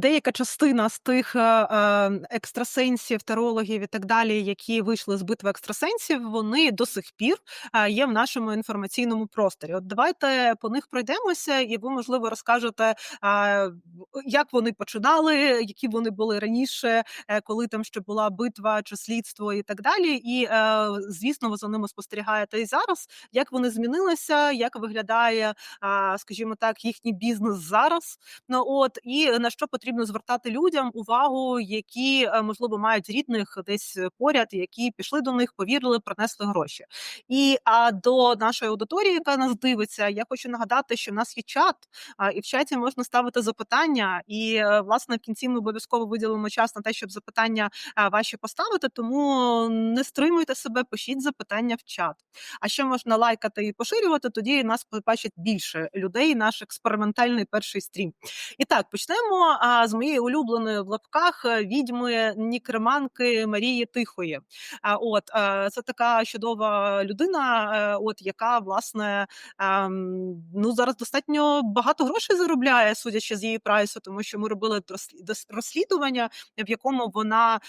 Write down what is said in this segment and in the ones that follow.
деяка частина з тих, е, е, екстрасенсів, тарологів і так далі, які вийшли з битви екстрасенсів, вони до сих пір, е, є в нашому інформаційному просторі. От давайте по них пройдемося, і ви, можливо, розкажете, як вони починали, які вони були раніше, коли там ще була битва чи слідство і так далі. І, звісно, ви за ними спостерігаєте і зараз, як вони змінилися, як виглядає, скажімо так, їхній бізнес зараз. Ну от і на що потрібно звертати людям увагу, які е, можливо мають рідних десь поряд, які пішли до них, повірили, принесли гроші. І а до нашої аудиторії, яка нас дивиться, я хочу нагадати, що в нас є чат, а, і в чаті можна ставити запитання. І е, власне в кінці ми обов'язково виділимо час на те, щоб запитання ваші поставити. Тому не стримуйте себе, пишіть запитання в чат. А ще можна лайкати і поширювати, тоді нас побачить більше людей. Наш експериментальний перший стрім. І так, почнемо а, з моєї улюбленої в лапках е, відьми нікреманки Марії Тихої. От е, це така чудова людина, е, от яка власне ем, ну зараз достатньо багато грошей заробляє, судячи з її прайсу, тому що ми робили розслідування, в якому вона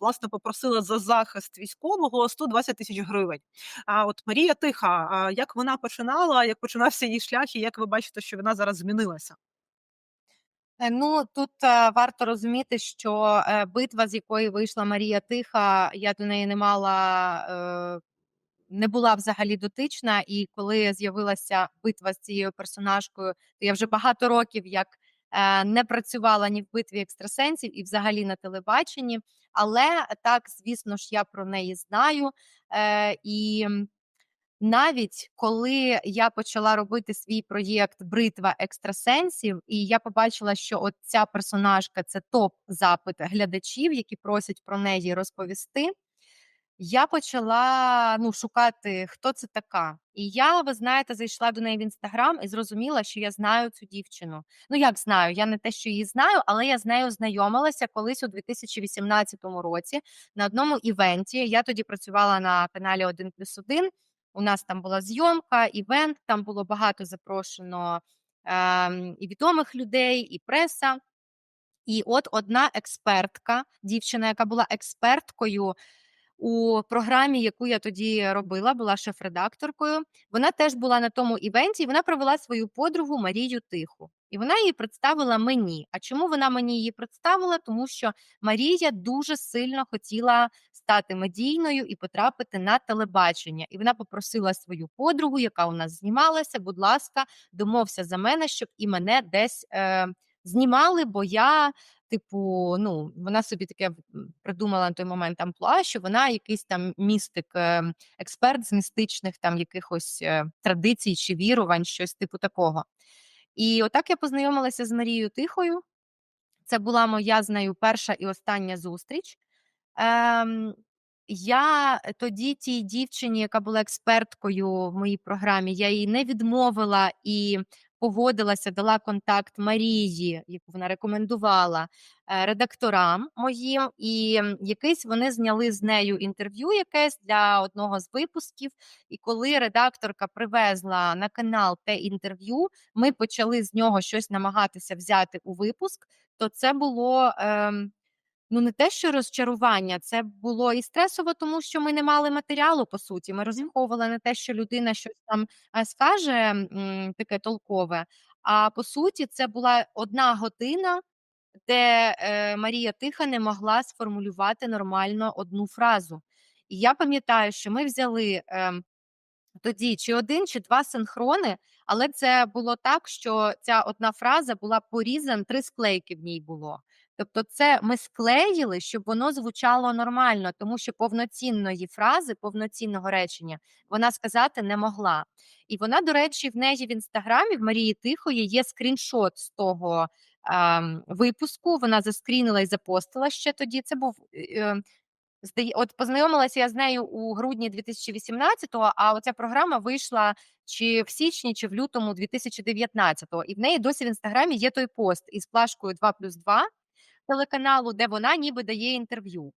власне попросила за захист військового 120 тисяч гривень. А от Марія Тиха, як вона починала, як починався її шлях, і як ви бачите, що вона зараз змінилася? Е, Ну тут е, варто розуміти, що е, битва, з якої вийшла Марія Тиха, я до неї не мала, не була взагалі дотична. І коли з'явилася битва з цією персонажкою, то я вже багато років як не працювала ні в битві екстрасенсів, і взагалі на телебаченні. Але так, звісно ж, я про неї знаю. І навіть коли я почала робити свій проєкт Бритва екстрасенсів, і я побачила, що от ця персонажка це топ-запит глядачів, які просять про неї розповісти. Я почала ну, шукати, хто це така. І я, ви знаєте, зайшла до неї в інстаграм і зрозуміла, що я знаю цю дівчину. Ну, як знаю, я не те, що її знаю, але я з нею знайомилася колись у 2018 році на одному івенті. Я тоді працювала на каналі 1 плюс 1. У нас там була зйомка, івент, там було багато запрошено е, і відомих людей, і преса. І от одна експертка, дівчина, яка була експерткою у програмі, яку я тоді робила, була шеф-редакторкою. Вона теж була на тому івенті, і вона провела свою подругу Марію Тиху. І вона її представила мені. А чому вона мені її представила? Тому що Марія дуже сильно хотіла стати медійною і потрапити на телебачення. І вона попросила свою подругу, яка у нас знімалася, будь ласка, домовся за мене, щоб і мене десь е, знімали, бо я Типу, ну, вона собі таке придумала на той момент амплуа, що вона якийсь там містик, е, експерт з містичних там якихось е, традицій чи вірувань, щось типу такого. І отак я познайомилася з Марією Тихою. Це була моя з нею перша і остання зустріч. Ем, я тоді тій дівчині, яка була експерткою в моїй програмі, я їй не відмовила і погодилася, дала контакт Марії, яку вона рекомендувала е, редакторам моїм, і якийсь вони зняли з нею інтерв'ю якесь для одного з випусків. І коли редакторка привезла на канал те інтерв'ю, ми почали з нього щось намагатися взяти у випуск. То це було ем, Ну, не те, що розчарування, це було і стресово, тому що ми не мали матеріалу, по суті. Ми розраховували на те, що людина щось там е, скаже м, таке толкове. А по суті, це була одна година, де е, Марія Тиха не могла сформулювати нормально одну фразу. І я пам'ятаю, що ми взяли ем, тоді чи один, чи два синхрони, але це було так, що ця одна фраза була порізана, три склейки в ній було. Тобто, це ми склеїли, щоб воно звучало нормально, тому що повноцінної фрази, повноцінного речення вона сказати не могла. І вона, до речі, в неї в інстаграмі в Марії Тихої є скріншот з того ем, випуску. Вона заскрінила і запостила ще тоді. Це був е, от познайомилася я з нею у грудні 2018-го, а оця програма вийшла чи в січні, чи в лютому 2019-го. І в неї досі в інстаграмі є той пост із плашкою 2+2 телеканалу, де вона ніби дає інтерв'ю.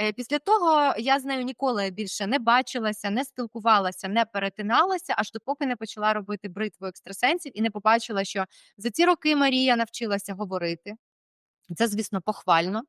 Е, Після того я з нею ніколи більше не бачилася, не спілкувалася, не перетиналася, аж допоки не почала робити бритву екстрасенсів і не побачила, що за ці роки Марія навчилася говорити. Це, звісно, похвально. Е,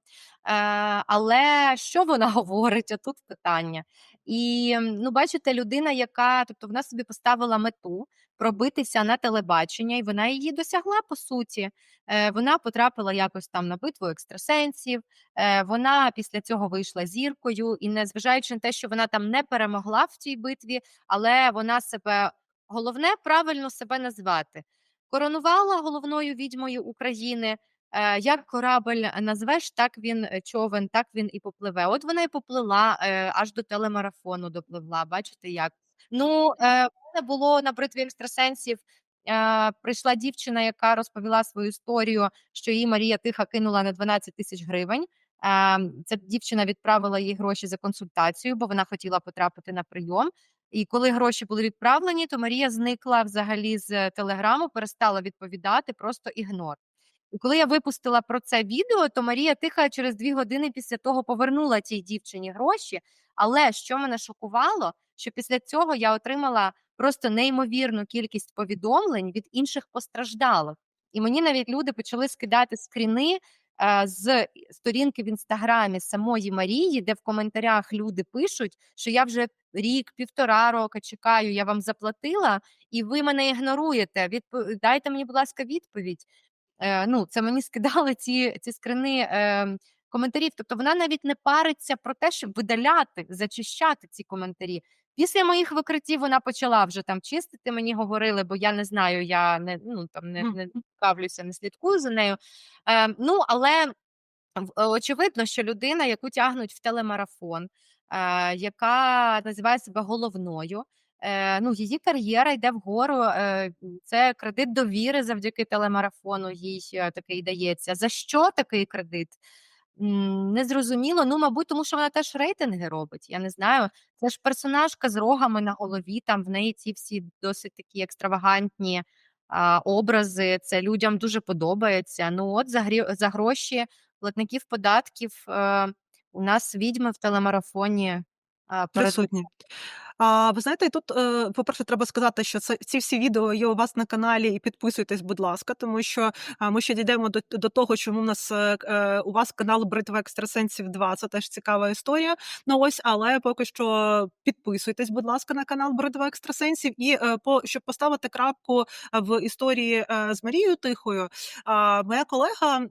але що вона говорить? Тут питання. І ну, бачите, людина, яка тобто вона собі поставила мету пробитися на телебачення, і вона її досягла по суті. Е, Вона потрапила якось там на битву екстрасенсів. Е, Вона після цього вийшла зіркою, і незважаючи на те, що вона там не перемогла в цій битві, але вона себе головне правильно себе назвати. Коронувала головною відьмою України. Е, як корабль назвеш, так він е, човен, так він і попливе. От вона і поплила е, аж до телемарафону допливла. Бачите як? Ну, мене було на бритві екстрасенсів. Прийшла дівчина, яка розповіла свою історію, що її Марія Тиха кинула на 12 тисяч гривень. Е, ця дівчина відправила їй гроші за консультацію, бо вона хотіла потрапити на прийом. І коли гроші були відправлені, то Марія зникла взагалі з телеграму, перестала відповідати, просто ігнор. І коли я випустила про це відео, то Марія Тиха через дві години після того повернула тій дівчині гроші. Але що мене шокувало, що після цього я отримала просто неймовірну кількість повідомлень від інших постраждалих. І мені навіть люди почали скидати скріни е, з сторінки в інстаграмі самої Марії, де в коментарях люди пишуть, що я вже рік, півтора року чекаю, я вам заплатила, і ви мене ігноруєте. Відпо... Дайте мені, будь ласка, відповідь. Е, ну, це мені скидали ці ці скрини е, коментарів. Тобто вона навіть не париться про те, щоб видаляти, зачищати ці коментарі. Після моїх викриттів вона почала вже там чистити. Мені говорили, бо я не знаю, я не ну там не, не цікавлюся, не слідкую за нею. Е, Ну але очевидно, що людина, яку тягнуть в телемарафон, е, яка називає себе головною. Е, ну, її кар'єра йде вгору. Е, це кредит довіри завдяки телемарафону. Їй е, такий дається. За що такий кредит? Незрозуміло. Ну, мабуть, тому що вона теж рейтинги робить. Я не знаю. Це ж персонажка з рогами на голові. Там в неї ці всі досить такі екстравагантні а, образи. Це людям дуже подобається. Ну, от за грі за гроші платників податків е, у нас відьми в телемарафоні. Присутні. А, ви знаєте, тут, е, по-перше, треба сказати, що це ці всі відео є у вас на каналі, і підписуйтесь, будь ласка, тому що ми ще дійдемо до, до того, чому в нас е, е у вас канал Бритва екстрасенсів 2, це теж цікава історія. Ну ось, але поки що підписуйтесь, будь ласка, на канал Бритва екстрасенсів. І по щоб поставити крапку в історії з Марією Тихою, моя колега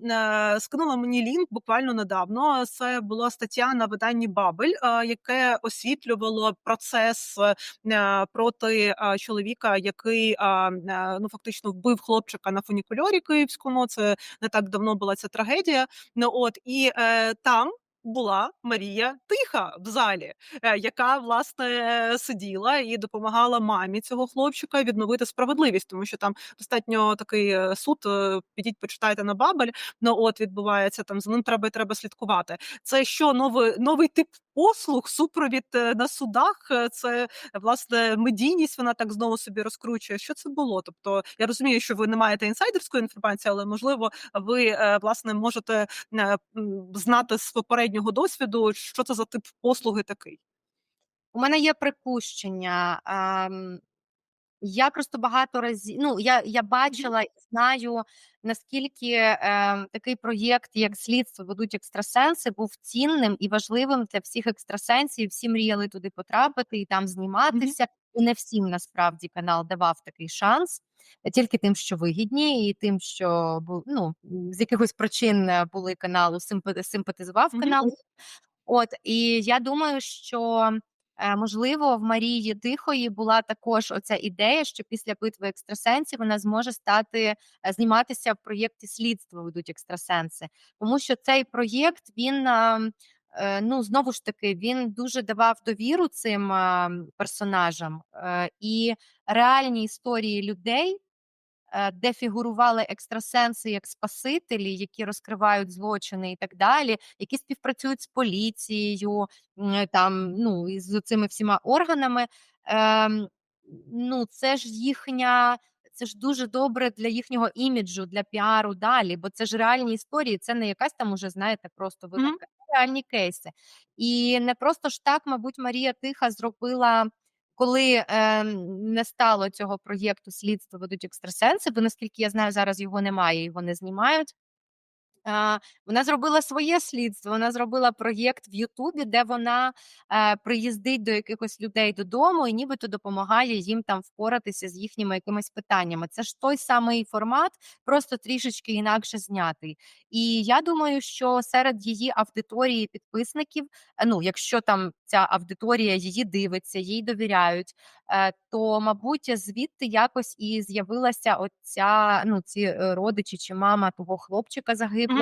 скинула мені лінк буквально недавно. Це була стаття на виданні Бабель, яке освітлювало процес процес е, проти чоловіка, який ну фактично вбив хлопчика на фунікульорі київському. Це не так давно була ця трагедія. Ну от і е, там була Марія Тиха в залі, е, яка власне сиділа і допомагала мамі цього хлопчика відновити справедливість, тому що там достатньо такий е, суд. Е, підіть, почитайте на Бабель. Ну от відбувається там за ним. Треба треба слідкувати. Це що новий новий тип послуг, супровід на судах. Це власне медійність. Вона так знову собі розкручує. Що це було? Тобто я розумію, що ви не маєте інсайдерської інформації, але можливо, ви власне можете знати з попереднього досвіду, що це за тип послуги такий? У мене є припущення. Я просто багато разів ну я я бачила і знаю, наскільки е, такий проєкт, як слідство ведуть екстрасенси, був цінним і важливим для всіх екстрасенсів. Всі мріяли туди потрапити і там зніматися. І не всім насправді канал давав такий шанс, тільки тим, що вигідні, і тим, що ну, з якихось причин е, були каналу симпатизував канал. От і я думаю, що Е, можливо, в Марії Тихої була також оця ідея, що після битви екстрасенсів вона зможе стати е, зніматися в проєкті слідства ведуть екстрасенси, тому що цей проєкт він. Е, ну, знову ж таки, він дуже давав довіру цим персонажам і реальні історії людей, Е, де фігурували екстрасенси як спасителі, які розкривають злочини і так далі, які співпрацюють з поліцією, там ну і з цими всіма органами. Ем, ну, це ж їхня. Це ж дуже добре для їхнього іміджу, для піару далі, бо це ж реальні історії, це не якась там уже, знаєте, просто вигадка, mm-hmm. реальні кейси. І не просто ж так, мабуть, Марія Тиха зробила коли е, не стало цього проєкту слідство ведуть екстрасенси, бо наскільки я знаю, зараз його немає, його не знімають. Вона зробила своє слідство. Вона зробила проєкт в "Ютубі", де вона, е, приїздить до якихось людей додому і нібито допомагає їм там впоратися з їхніми якимись питаннями. Це ж той самий формат, просто трішечки інакше знятий. І я думаю, що серед її аудиторії підписників, е, ну, якщо там ця аудиторія її дивиться, їй довіряють, е, то, мабуть, звідти якось і з'явилася оця ну, ці, родичі чи мама того хлопчика загиблого.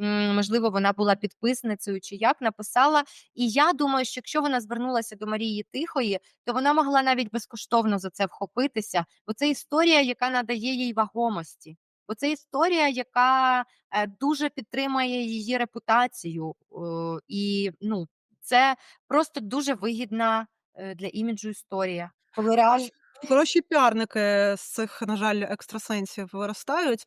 М, можливо, вона була підписницею чи як, написала. І я думаю, що якщо вона звернулася до Марії Тихої, то вона могла навіть безкоштовно за це вхопитися, бо це історія, яка надає їй вагомості. Бо це історія, яка, е, дуже підтримує її репутацію. І, ну, це просто дуже вигідна, е, для іміджу історія. Коли реаль Хороші піарники з цих, на жаль, екстрасенсів виростають.